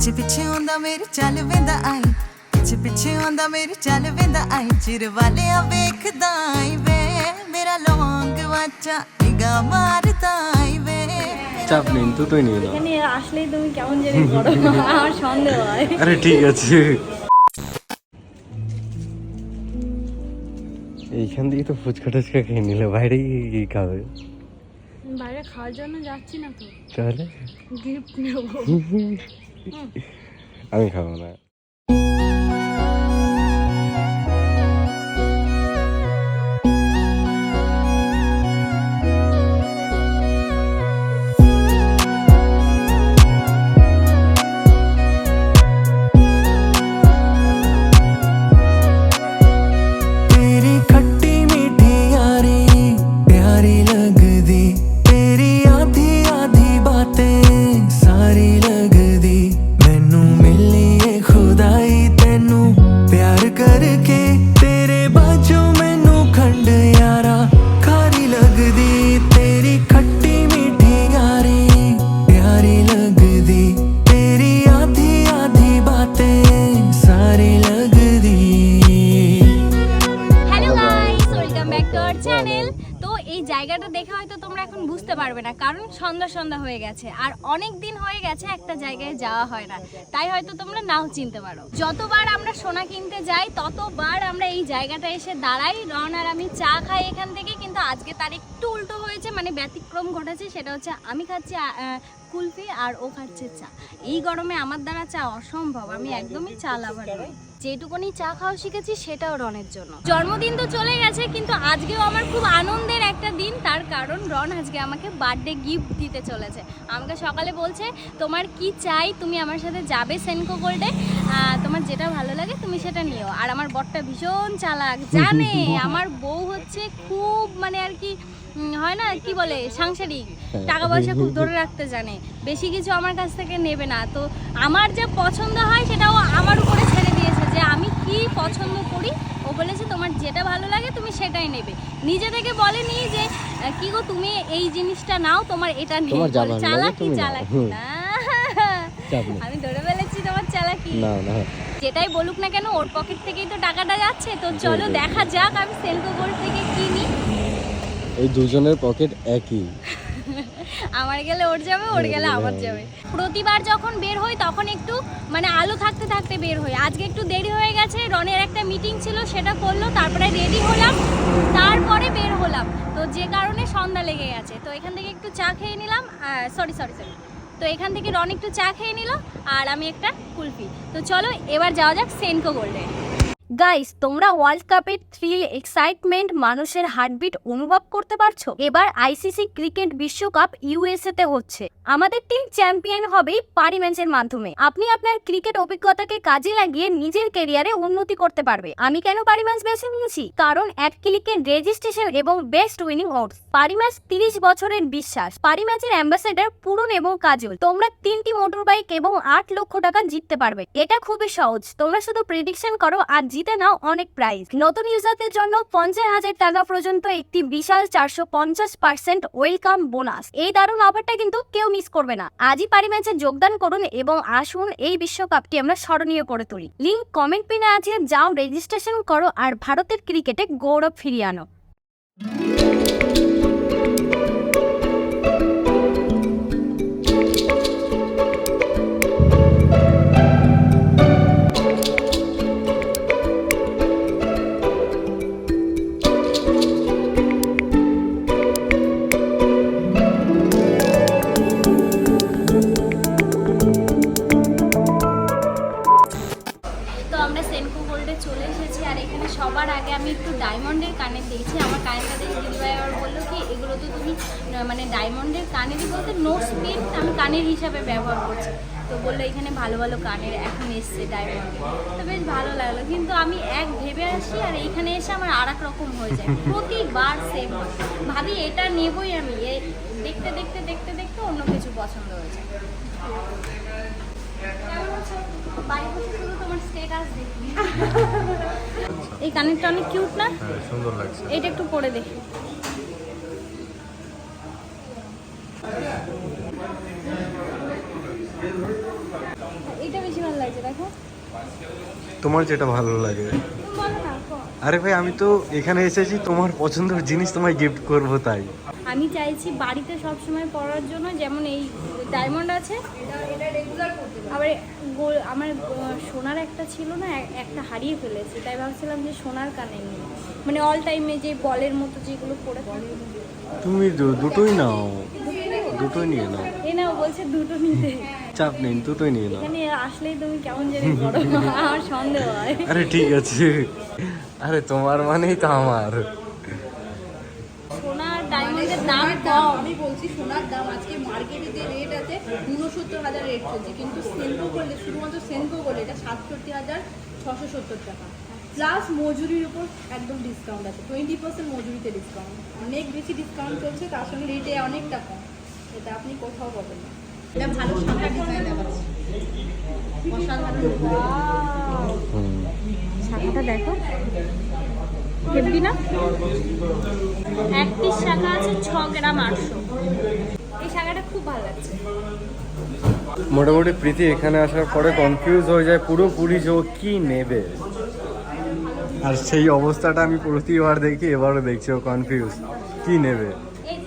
ਪਿੱਛੇ ਪਿੱਛੇ ਆਉਂਦਾ ਮੇਰੀ ਚੱਲ ਵੇਂਦਾ ਆਈ ਪਿੱਛੇ ਪਿੱਛੇ ਆਉਂਦਾ ਮੇਰੀ ਚੱਲ ਵੇਂਦਾ ਆਈ ਚਿਰ ਵਾਲਿਆ ਵੇਖਦਾ ਆਈ ਵੇ ਮੇਰਾ ਲੌਂਗ ਵਾਚਾ ਨਿਗਾ ਮਾਰਦਾ ਆਈ ਵੇ চাপ নেই দুটোই নিয়ে নাও এখানে আসলেই তুমি কেমন জানি করো আমার সন্দেহ হয় আরে ঠিক আছে এইখান থেকে তো ফুচকা টুচকা খেয়ে নিলে বাইরে গিয়ে কি খাবে বাইরে খাওয়ার জন্য যাচ্ছি না তো তাহলে গিফট নেবো আমি খাব না तेरी জায়গাটা দেখে হয়তো তোমরা এখন বুঝতে পারবে না, কারণ সন্ধ্যা সন্ধ্যা হয়ে গেছে। আর অনেক দিন হয়ে গেছে একটা জায়গায় যাওয়া হয় না। তাই হয়তো তোমরা নাও চিনতে পারো। যতবার আমরা সোনা কিনতে যাই, ততবার আমরা এই জায়গাটা এসে দাঁড়াই। রন আর আমি চা খাই এখান থেকে, কিন্তু আজকে তার একটু উল্টো হয়েছে মানে ব্যতিক্রম ঘটেছে, সেটা হচ্ছে আমি খাচ্ছি কুলফি আর ও খাচ্ছে চা। এই গরমে আমার দ্বারা চা অসম্ভব, আমি একদমই চা লাভার নই। যেটুকুনি চা খাওয়া শিখেছি সেটাও রনের জন্য। জন্মদিন তো চলে গেছে কিন্তু আজকেও আমার খুব আনন্দের একটা দিন। তার কারণ রন আজকে আমাকে বার্থডে গিফট দিতে চলেছে। আমাকে সকালে বলছে তোমার কি চাই? তুমি আমার সাথে যাবে সেনকো গোল্ডে তোমার যেটা ভালো লাগে তুমি সেটা নিও। আর আমার বরটা ভীষণ চালাক জানে? আমার বউ হচ্ছে খুব মানে আর কি হয় না কি বলে সাংসারিক। টাকা পয়সা খুব ধরে রাখতে জানে। বেশি কিছু আমার কাছ থেকে নেবে না। তো আমার যা পছন্দ হয় সেটাও আমার উপরে যে আমি কি পছন্দ করি ও বলেছে তোমার যেটা ভালো লাগে তুমি সেটাই নেবে। নিজে থেকে বলেনি যে কি গো তুমি এই জিনিসটা নাও তোমার এটা নেই চালাকি চালাকি। না আমি ধরে ফেলেছি তোমার চালাকি। না না যেটাই বলুক না কেন ওর পকেট থেকেই তো টাকাটা যাচ্ছে তো চলো দেখা যাক আমি সেলকো গোল্ড থেকে কিনি। এই দুজনের পকেট একই। আমার গেলে ওর যাবে ওর গেলে আমার যাবে। প্রতিবার যখন বের হই তখন একটু মানে আলো থাকতে থাকতে বের হই। আজকে একটু দেরি হয়ে গেছে রনের একটা মিটিং ছিল সেটা করল তারপরে রেডি হলাম তারপরে বের হলাম। তো যে কারণে সন্ধ্যা লেগে গেছে। তো এখান থেকে একটু চা খেয়ে নিলাম সরি সরি সরি তো এখান থেকে রন একটু চা খেয়ে নিল আর আমি একটা কুলফি। তো চলো এবার যাওয়া যাক সেনকো গোল্ডে। গাইস তোমরা ওয়ার্ল্ড কাপের থ্রিল এক্সাইটমেন্ট মানুষের হার্টবিট অনুভব করতে পারছ? এবার আইসিসি ক্রিকেট বিশ্বকাপ ইউএসএ তে হচ্ছে। আমাদের টিম চ্যাম্পিয়ন হবে পারি ম্যাচের মাধ্যমে। আপনি আপনার ক্রিকেট অভিজ্ঞতাকে কাজে লাগিয়ে নিজের ক্যারিয়ারে উন্নতি করতে পারবে। আমি কেন পারি ম্যাচ বেছে নিয়েছি? কারণ এক ক্লিকের রেজিস্ট্রেশন এবং best winning odds Parimatch তিরিশ বছরের বিশ্বাস। পারি ম্যাচের অ্যাম্বাসেডার পূরণ এবং কাজল। তোমরা তিনটি মোটর বাইক এবং আট লক্ষ টাকা জিততে পারবে। এটা খুবই সহজ। তোমরা শুধু প্রেডিকশন করো আর জিতে নাও অনেক প্রাইজ নতুন ইউজারদের জন্য পঞ্চাশ হাজার টাকা পর্যন্ত একটি বিশাল চারশো পঞ্চাশ পার্সেন্ট ওয়েলকাম বোনাস এই দারুণ অফারটা কিন্তু কেউ মিস করবে না। আজই পারি ম্যাচে যোগদান করুন এবং আসুন এই বিশ্বকাপটি আমরা স্মরণীয় করে তুলি। লিঙ্ক কমেন্ট পিনে আছে, যাও রেজিস্ট্রেশন করো আর ভারতের ক্রিকেটে গৌরব ফিরিয়ে আনো। আমার কানেরটা দেখে দিদিভাই আবার বলল কি, এগুলো তো তুমি মানে ডায়মন্ডের কানেরই বলতে নো স্পিন আমি কানের হিসাবে ব্যবহার করছি। তো বলল এখানে ভালো ভালো কানের এখন এসছে ডায়মন্ডের তো বেশ ভালো লাগল। কিন্তু আমি এক ভেবে আসি আর এইখানে এসে আমার আর রকম হয়ে যায়। প্রতিবার সেম হয়। ভাবি এটা নেবই আমি। দেখতে দেখতে দেখতে দেখতে অন্য কিছু পছন্দ হয়ে যায়। এই কানেরটা অনেক কিউট না? সুন্দর লাগছে। এটা একটু পরে দেখি। এটা দেখো। তোমার যেটা ভালো লাগে। তুমি বলো না কো- আরে ভাই আমি তো এখানে এসেছি তোমার পছন্দের জিনিস তোমায় গিফট করব তাই। আমি চাইছি বাড়িতে সব সময় পরার জন্য যেমন এই ডায়মন্ড আছে। আবার গোল- আমার সোনার একটা ছিল না একটা হারিয়ে ফেলেছি তাই ভাবছিলাম যে সোনার কানে নিই। মানে অল টাইমে যে বলের মতো যেগুলো পরে থাকে। তুমি দুটোই নাও। দুটোই নিয়ে নাও। এ না বলছে দুটো নিতে। চাপ নেই দুটোই নিয়ে নাও। এখানে আসলেই তুমি কেমন জানি বড়। আমার সন্দেহ হয়। আরে ঠিক আছে। আরে তোমার মানেই তো আমার। সোনা ডায়মন্ডের দাম কম। আমি বলছি সোনার দাম আজকে মার্কেটে যে রেট আছে উনসত্তর হাজার রেট চলছে। কিন্তু সেনকো করলে শুধুমাত্র সেনকো করলে এটা সাতষট্টি হাজার ছশো সত্তর টাকা। প্লাস মজুরির উপর একদম ডিসকাউন্ট আছে। টোয়েন্টি পার্সেন্ট মজুরিতে ডিসকাউন্ট অনেক বেশি ডিসকাউন্ট চলছে, তার সঙ্গে রেটে অনেকটা কম। এটা আপনি কোথাও পাবেন না। এটা ভালো আছে। দেখো। না? এক পিস শাখা আছে, ছ গ্রাম আটশো। মোটামুটি প্রীতি এখানে আসার পরে কনফিউজ হয়ে যায়, পুরোপুরি যে ও কি নেবে? আর সেই অবস্থাটা আমি প্রতিবার দেখি, এবারও দেখছি ও কনফিউজ কি নেবে এই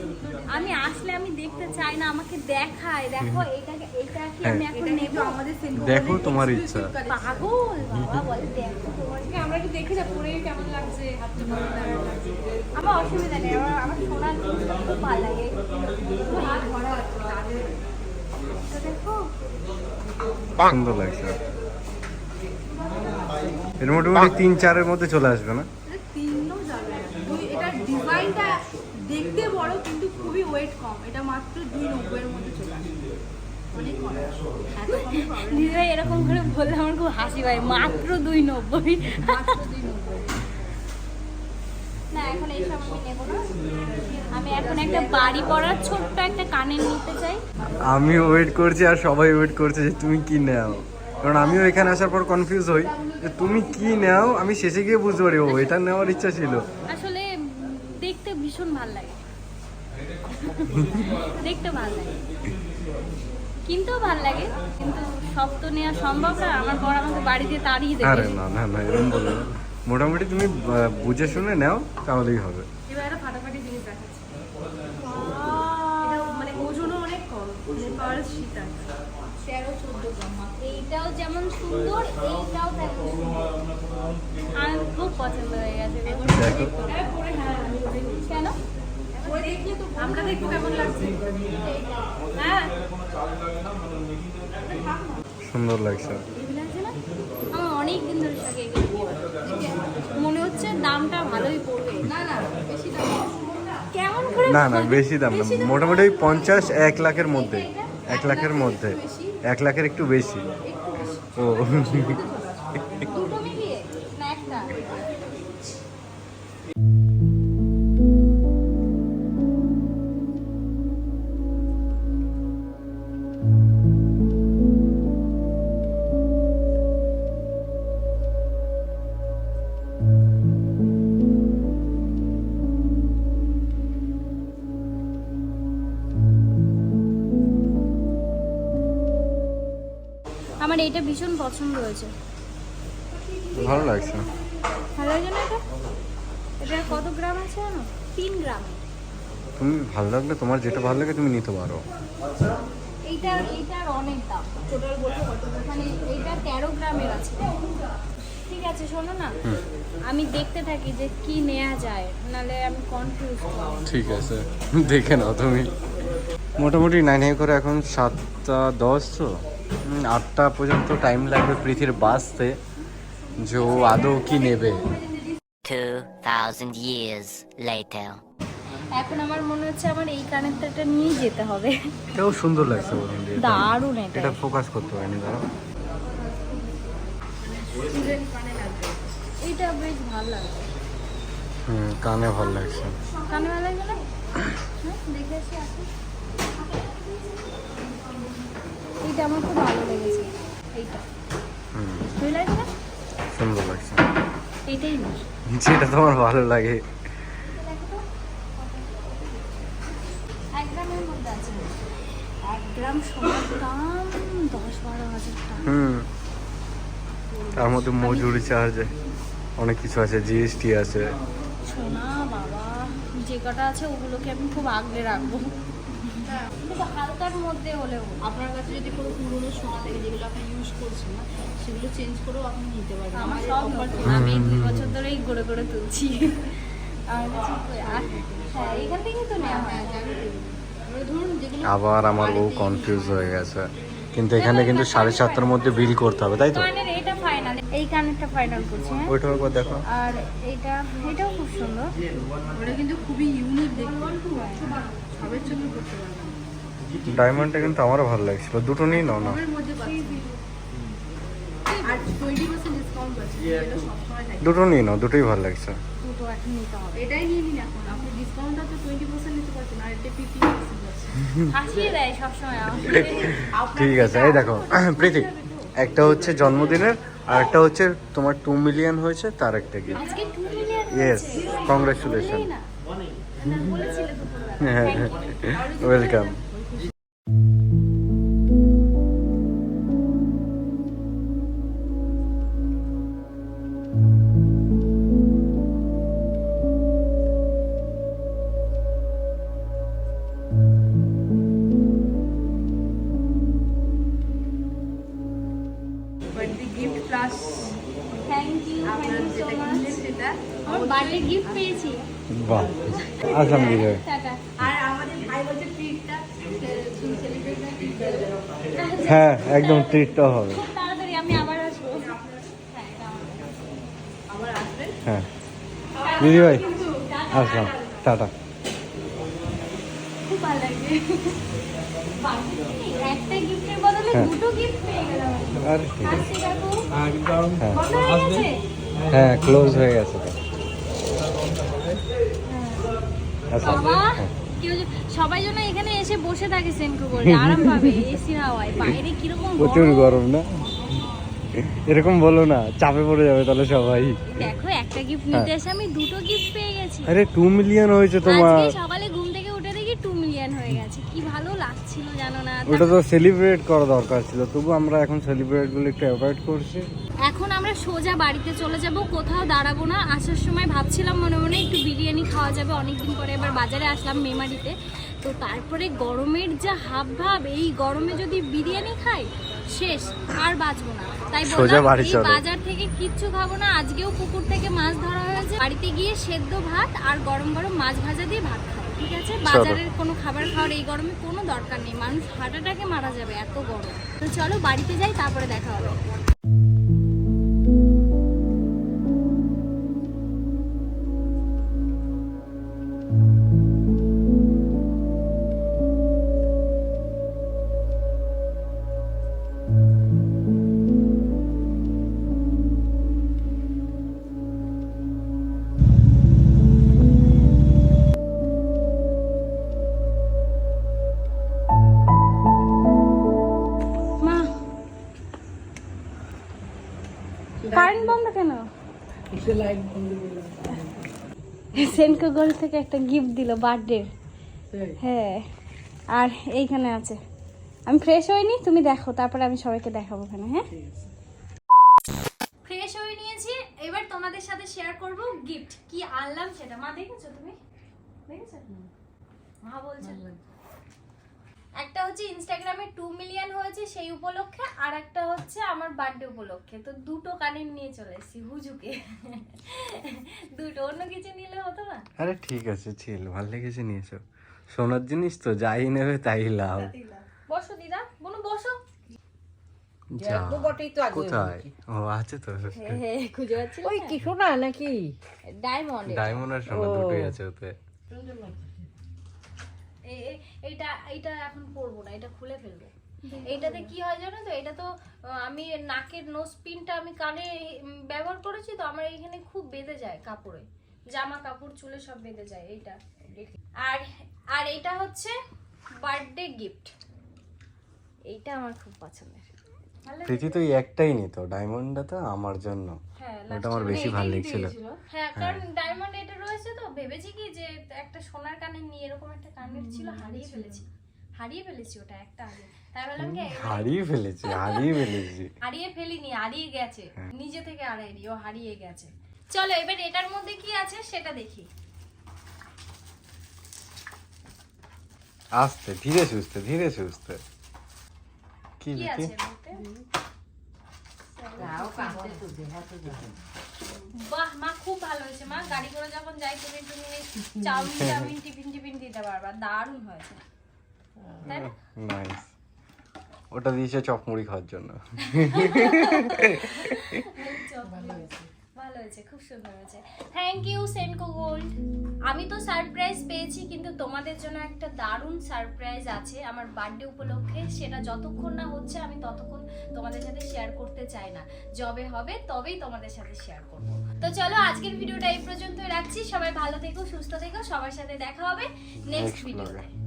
আমি আসলে আমি দেখতে চাই না আমাকে দেখায়। দেখো এটাকে এটা কি হ্যাঁ। আমি এখন নেব? আমাদের দেখো তোমার ইচ্ছা। পাগল বাবা বলে দেখো। তোমাকে আমরা একটু দেখে যা পরে কেমন লাগছে হাতটা কেমন লাগছে। আমার অসুবিধা নেই আমার খুব ভালো লাগে। তো দেখো সুন্দর লাগছে। এর মোটামুটি তিন চারের মধ্যে চলে আসবে না? এটা তিনও যাবে ডিজাইনটা দেখতে বড় ওয়েট কম এটা মাত্র দুই নব্বইয়ের মধ্যে চলে আসবে অনেক কম। এত কমে পাবে না। দিদিভাই এরকম করে বললে আমার খুব হাসি পায় মাত্র দুই নব্বই। না এখন এইসব আমি নেব না। আমি এখন একটা বাড়ি পড়ার ছোট্ট একটা কানের নিতে চাই। আমিও ওয়েট করছি আর সবাই ওয়েট করছে যে তুমি কি নাও। কারণ আমিও এখানে আসার পর কনফিউজ হই যে তুমি কি নাও? আমি শেষে গিয়ে বুঝতে পারি ও এটা নেওয়ার ইচ্ছা ছিল। আসলে দেখতে ভীষণ ভালো লাগে। দেখতে ভালো লাগে। কিনতেও ভালো লাগে কিন্তু সব তো নেওয়া সম্ভব না। আমার বড় আমাকে বাড়িতে তাড়িয়ে আরে না না না এরকম বলো মোটামুটি তুমি বুঝে শুনে নাও তাহলেই হবে। এবার একটা ফাটাফাটি জিনিস দেখাচ্ছি। এটা মানে ওজনও অনেক কম নেপাল সীতা তেরো চোদ্দ গ্রাম এইটাও যেমন সুন্দর এইটাও তেমন আমার খুব পছন্দ হয়ে গেছে। হ্যাঁ। কেন? দেখলে তো আমরা দেখব কেমন লাগছে। হ্যাঁ। সুন্দর লাগছে। না? আমার অনেক দিন ধরে শাকে মনে হচ্ছে দামটা ভালোই পড়বে। না না বেশি দাম না। কেমন করে না না বেশি দাম না। মোটামুটি ওই পঞ্চাশ এক লাখের মধ্যে। এক লাখের মধ্যে। এক লাখের একটু বেশি। ও। এইটা ভীষণ পছন্দ হয়েছে। ভালো লাগছে। ভালো লাগে না এটা? এটা কত গ্রাম আছে জানো? তিন গ্রাম। তুমি ভালো লাগলে তোমার যেটা ভালো লাগে তুমি নিতে পারো। এইটা এইটার অনেক দাম। টোটাল বলতে কত মানে এইটা তেরো গ্রামের আছে। ঠিক আছে শোনো না। আমি দেখতে থাকি যে কি নেওয়া যায় নালে আমি কনফিউজ ঠিক আছে দেখে নাও তুমি। মোটামুটি নাইন করে এখন সাতটা দশ তো। আটটা পর্যন্ত টাইম লাগবে পৃথিবীর বাসতে যে ও আদৌ কি নেবে? 2,000 years later. এখন আমার মনে হচ্ছে আমার এই কানেরটা নিয়েই যেতে হবে। এটাও সুন্দর লাগছে বলুন দারুণ এটা। এটা ফোকাস করতে পারিনি দাঁড়া এইটা বেশ ভালো লাগে হুম কানে ভালো লাগছে। কানে ভালো লাগে না? দেখে আসি আসি। এইটা আমার খুব ভালো লেগেছে। এইটা। হুম। তুই লাগে না সুন্দর লাগছে। এইটাই নিস যেটা তোমার ভালো লাগে। এক গ্রামের মধ্যে আছে। এক গ্রাম সোনার দাম দশ বারো হাজার টাকা। হুম। তার মধ্যে মজুরি চার্জ অনেক কিছু আছে জিএসটি আছে। সোনা বাবা যে কটা আছে ওগুলোকে আমি খুব আগলে রাখব। কিন্তু হালকার মধ্যে হলেও আপনার কাছে যদি কোনো পুরনো সোনা থাকে যেগুলো আপনি ইউজ করছেন না সেগুলো চেঞ্জ করেও আপনি নিতে পারবেন। আমার সব আমি এই দুই বছর ধরেই গড়ে গড়ে তুলছি। আর হ্যাঁ এখান থেকেই তো নেওয়া হয় আবার আমার বউ কনফিউজ হয়ে গেছে। কিন্তু এখানে কিন্তু সাড়ে সাতটার মধ্যে বিল করতে হবে তাই তো? এইটা ফাইনাল এই কানেরটা ফাইনাল করছি হ্যাঁ? দেখো। আর এটা এটাও খুব সুন্দর। ওটা কিন্তু খুবই ইউনিক দেখতে। সবের চোখে করতে পারবেন ডায়মন্ডটা কিন্তু আমারও ভালো লাগছিল। দুটো নিয়ে নাও না। দুটো নিয়ে নাও দুটোই ভালো লাগছে। ঠিক আছে এই দেখো প্রীতি একটা হচ্ছে জন্মদিনের আর একটা হচ্ছে তোমার টু মিলিয়ন হয়েছে তার একটা gift yes congratulation you. Welcome বাহ আসলাম বিজয় টাটা আর আমাদের ভাই বলছে ট্রিটটা সেলিব্রেট না ট্রিট হ্যাঁ একদম ট্রিটটা হবে। খুব তাড়াতাড়ি আমি আবার আসব। হ্যাঁ হ্যাঁ। দিদি ভাই আসলাম। টাটা। গিফটের বদলে হ্যাঁ। দুটো গিফট পেয়ে গেলাম আরে ঠিক আছে আসছি কাকু হ্যাঁ বন্ধ হয়ে গেছে হ্যাঁ ক্লোজ হয়ে গেছে তো আসলাম বাবা। কেউ সবাই যেন এখানে এসে বসে থাকে সেন্ট্রো করে আরাম পাবে এসি হাওয়ায় বাইরে কীরকম প্রচুর গরম গরম না? এরকম বলো না চাপে পড়ে যাবে তাহলে সবাই। দেখো একটা গিফট নিতে হ্যাঁ। এসে আমি দুটো গিফট পেয়ে গেছি। আরে মিলিয়ন হয়েছে তোমার। আজকে সকালে ঘুম থেকে উঠে দেখি মিলিয়ন হয়ে গেছে। কি ভালো লাগছিল জানো না? ওটা তো সেলিব্রেট করা দরকার ছিল তবু আমরা এখন সেলিব্রেটগুলো একটু অ্যাভয়েড করছি। আমরা সোজা বাড়িতে চলে যাব কোথাও দাঁড়াবো না। আসার সময় ভাবছিলাম মনে মনে একটু বিরিয়ানি খাওয়া যাবে। অনেকদিন পরে এবার বাজারে আসলাম মেমারিতে। তো তারপরে গরমের যা হাব ভাব এই গরমে যদি বিরিয়ানি খাই শেষ আর বাঁচবো না। তাই বললাম এই বাজার থেকে কিচ্ছু খাব না। আজকেও পুকুর থেকে মাছ ধরা হয়েছে। বাড়িতে গিয়ে সেদ্ধ ভাত আর গরম গরম মাছ ভাজা দিয়ে ভাত খাব ঠিক আছে? বাজারের কোনো খাবার খাওয়ার এই গরমে কোনো দরকার নেই। মানুষ হার্ট অ্যাটাকে মারা যাবে এত গরম। তো চলো বাড়িতে যাই তারপরে দেখা হবে। কারেন্ট বন্ধ কেন? সেনকো গোল থেকে একটা গিফট দিল বার্থডে হ্যাঁ আর এইখানে আছে। আমি ফ্রেশ হইনি তুমি দেখো তারপরে আমি সবাইকে দেখাবো ওখানে হ্যাঁ? ফ্রেশ হয়ে নিয়েছি এবার তোমাদের সাথে শেয়ার করব গিফট কি আনলাম সেটা? মা দেখেছ তুমি? দেখেছ? মা বলছে। একটা হচ্ছে ইনস্টাগ্রামে টু মিলিয়ন সেই উপলক্ষে আর একটা হচ্ছে আমার বার্থডে উপলক্ষে। তো দুটো কানের নিয়ে চলে এসেছি হুজুকে। দুটো অন্য কিছু নিলে হতো না? আরে ঠিক আছে ছিল ভালো লেগেছে নিয়েছো। সোনার জিনিস তো যাই নেবে তাই লাভ বসো দিদা বোনো বসো। যা কোথায়? ও আছে তো। হ্যাঁ খুঁজে পাচ্ছি ওই কি শোনা নাকি? ডায়মন্ড ডায়মন্ড আর সোনা দুটোই আছে ওতে। এইটা এইটা এখন পরবো না এটা খুলে ফেলব। এইটাতে কি হয় জানো তো? এটা তো আমি নাকের নোজ পিনটা আমি কানে ব্যবহার করেছি তো আমার এখানে খুব বেঁধে যায় কাপড়ে। জামা কাপড় চুলে সব বেঁধে যায় এইটা। আর আর এটা হচ্ছে বার্থডে গিফট এইটা আমার খুব পছন্দের? প্রীতি তো একটাই নিত ডায়মন্ডটা তো আমার জন্য। হ্যাঁ ওটা আমার বেশি ভালো লেগেছিল। হ্যাঁ কারণ ডায়মন্ড এটা রয়েছে তো ভেবেছি কি যে একটা সোনার কানের নিয়ে এরকম একটা কানের ছিল হারিয়ে ফেলেছি। হারিয়ে ফেলেছি ওটা একটা আগে। তাই বললাম কি হারিয়ে ফেলেছি হারিয়ে ফেলেছি। হারিয়ে ফেলিনি হারিয়ে গেছে। হ্যাঁ। নিজে থেকে ও হারিয়ে গেছে। চলো এবার এটার মধ্যে কি আছে সেটা দেখি। আস্তে ধীরে সুস্থে ধীরে সুস্থে। কি দেখি? বাহ মা খুব ভালো হয়েছে মা। গাড়ি করে যখন যাই তুমি তুমি চাউমিন চাউমিন টিফিন টিফিন দিতে পারবা। দারুণ হয়েছে। তাই না? নাইস ওটা দিয়েছে চপ মুড়ি খাওয়ার জন্য। ভালো হয়েছে খুব সুন্দর হয়েছে। থ্যাংক ইউ সেনকো গোল্ড আমি তো সারপ্রাইজ পেয়েছি কিন্তু তোমাদের জন্য একটা দারুণ সারপ্রাইজ আছে আমার বার্থডে উপলক্ষে। সেটা যতক্ষণ না হচ্ছে আমি ততক্ষণ তোমাদের সাথে শেয়ার করতে চাই না। যবে হবে তবেই তোমাদের সাথে শেয়ার করব। তো চলো আজকের ভিডিওটা এই পর্যন্তই রাখছি। সবাই ভালো থেকো সুস্থ থেকো। সবার সাথে দেখা হবে নেক্সট ভিডিওতে vlog-এ।